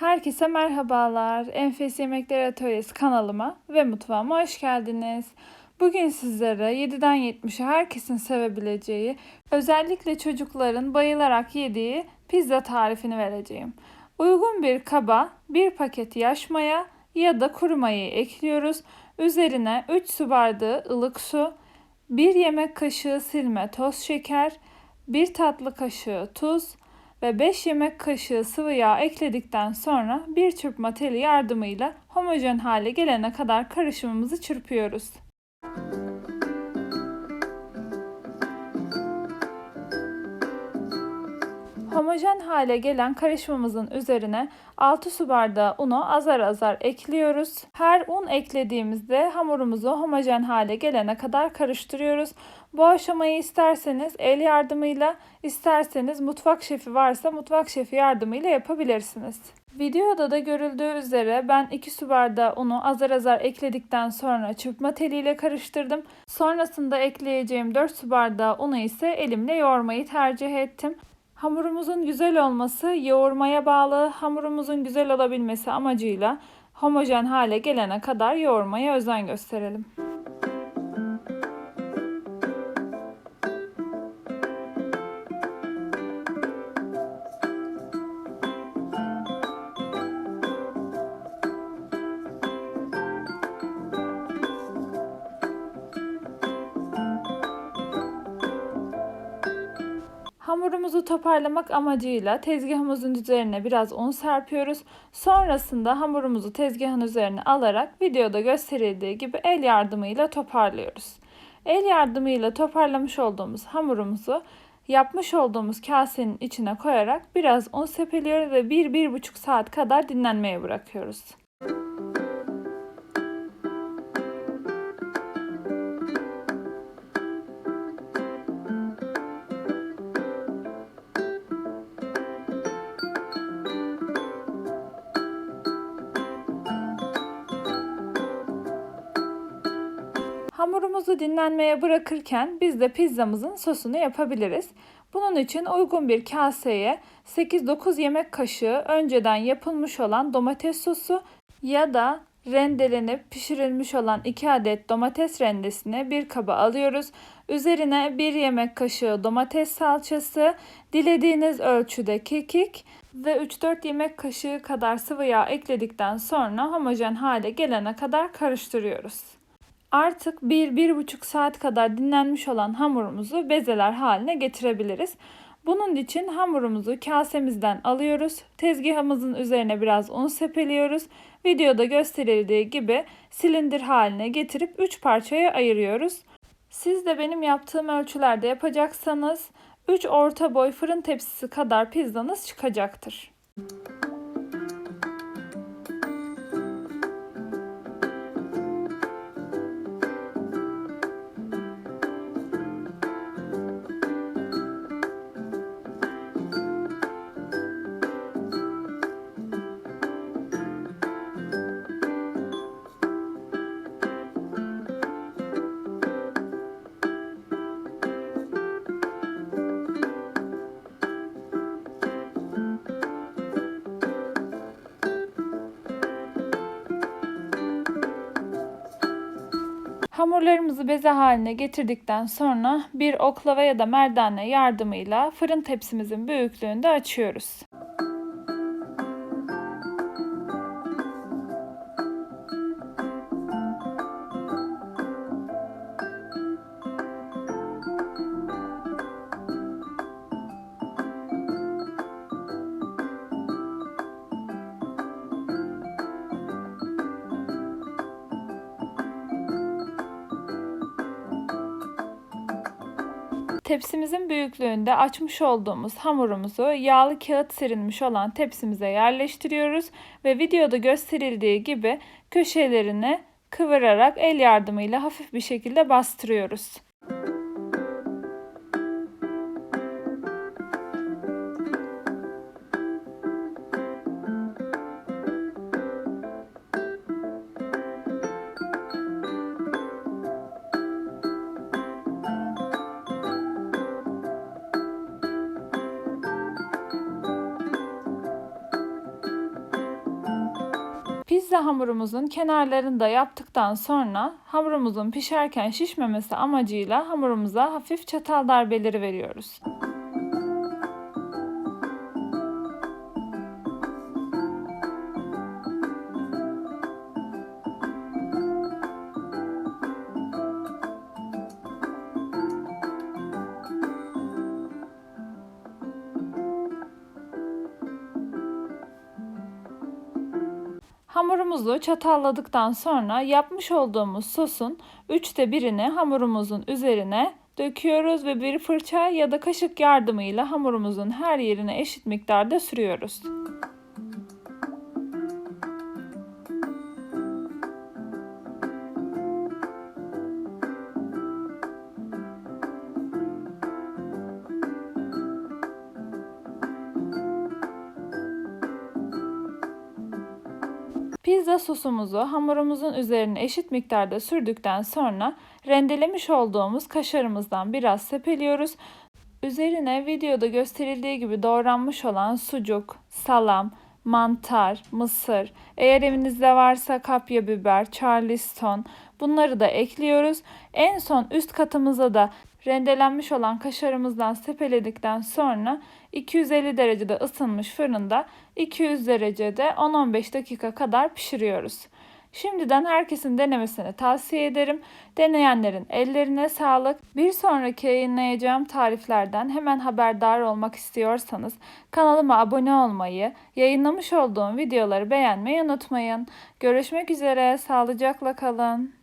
Herkese merhabalar. Enfes Yemekler Atölyesi kanalıma ve mutfağıma hoş geldiniz. Bugün sizlere 7'den 70'e herkesin sevebileceği, özellikle çocukların bayılarak yediği pizza tarifini vereceğim. Uygun bir kaba bir paket yaş maya ya da kuru mayayı ekliyoruz. Üzerine 3 su bardağı ılık su, 1 yemek kaşığı silme toz şeker, 1 tatlı kaşığı tuz, ve 5 yemek kaşığı sıvı yağ ekledikten sonra bir çırpma teli yardımıyla homojen hale gelene kadar karışımımızı çırpıyoruz. Homojen hale gelen karışımımızın üzerine 6 su bardağı unu azar azar ekliyoruz. Her un eklediğimizde hamurumuzu homojen hale gelene kadar karıştırıyoruz. Bu aşamayı isterseniz el yardımıyla, isterseniz mutfak şefi varsa mutfak şefi yardımıyla yapabilirsiniz. Videoda da görüldüğü üzere ben 2 su bardağı unu azar azar ekledikten sonra çırpma teliyle karıştırdım. Sonrasında ekleyeceğim 4 su bardağı unu ise elimle yoğurmayı tercih ettim. Hamurumuzun güzel olması yoğurmaya bağlı. Hamurumuzun güzel olabilmesi amacıyla homojen hale gelene kadar yoğurmaya özen gösterelim. Hamurumuzu toparlamak amacıyla tezgahımızın üzerine biraz un serpiyoruz. Sonrasında hamurumuzu tezgahın üzerine alarak videoda gösterildiği gibi el yardımıyla toparlıyoruz. El yardımıyla toparlamış olduğumuz hamurumuzu yapmış olduğumuz kasenin içine koyarak biraz un sepeliyoruz ve 1-1,5 saat kadar dinlenmeye bırakıyoruz. Hamurumuzu dinlenmeye bırakırken biz de pizzamızın sosunu yapabiliriz. Bunun için uygun bir kaseye 8-9 yemek kaşığı önceden yapılmış olan domates sosu ya da rendelenip pişirilmiş olan 2 adet domates rendesini bir kaba alıyoruz. Üzerine 1 yemek kaşığı domates salçası, dilediğiniz ölçüde kekik ve 3-4 yemek kaşığı kadar sıvı yağ ekledikten sonra homojen hale gelene kadar karıştırıyoruz. Artık 1-1,5 saat kadar dinlenmiş olan hamurumuzu bezeler haline getirebiliriz. Bunun için hamurumuzu kasemizden alıyoruz. Tezgahımızın üzerine biraz un sepeliyoruz. Videoda gösterildiği gibi silindir haline getirip 3 parçaya ayırıyoruz. Siz de benim yaptığım ölçülerde yapacaksanız 3 orta boy fırın tepsisi kadar pizzanız çıkacaktır. Hamurlarımızı beze haline getirdikten sonra bir oklava ya da merdane yardımıyla fırın tepsimizin büyüklüğünde açıyoruz. Tepsimizin büyüklüğünde açmış olduğumuz hamurumuzu yağlı kağıt serilmiş olan tepsimize yerleştiriyoruz ve videoda gösterildiği gibi köşelerini kıvırarak el yardımıyla hafif bir şekilde bastırıyoruz. Pizza hamurumuzun kenarlarını da yaptıktan sonra hamurumuzun pişerken şişmemesi amacıyla hamurumuza hafif çatal darbeleri veriyoruz. Hamurumuzu çatalladıktan sonra yapmış olduğumuz sosun üçte birini hamurumuzun üzerine döküyoruz ve bir fırça ya da kaşık yardımıyla hamurumuzun her yerine eşit miktarda sürüyoruz. Pizza sosumuzu hamurumuzun üzerine eşit miktarda sürdükten sonra rendelemiş olduğumuz kaşarımızdan biraz sepeliyoruz. Üzerine videoda gösterildiği gibi doğranmış olan sucuk, salam, mantar, mısır, eğer evinizde varsa kapya biber, charleston bunları da ekliyoruz. En son üst katımıza da rendelenmiş olan kaşarımızdan sepeledikten sonra 250 derecede ısınmış fırında 200 derecede 10-15 dakika kadar pişiriyoruz. Şimdiden herkesin denemesini tavsiye ederim. Deneyenlerin ellerine sağlık. Bir sonraki yayınlayacağım tariflerden hemen haberdar olmak istiyorsanız kanalıma abone olmayı, yayınlamış olduğum videoları beğenmeyi unutmayın. Görüşmek üzere, sağlıcakla kalın.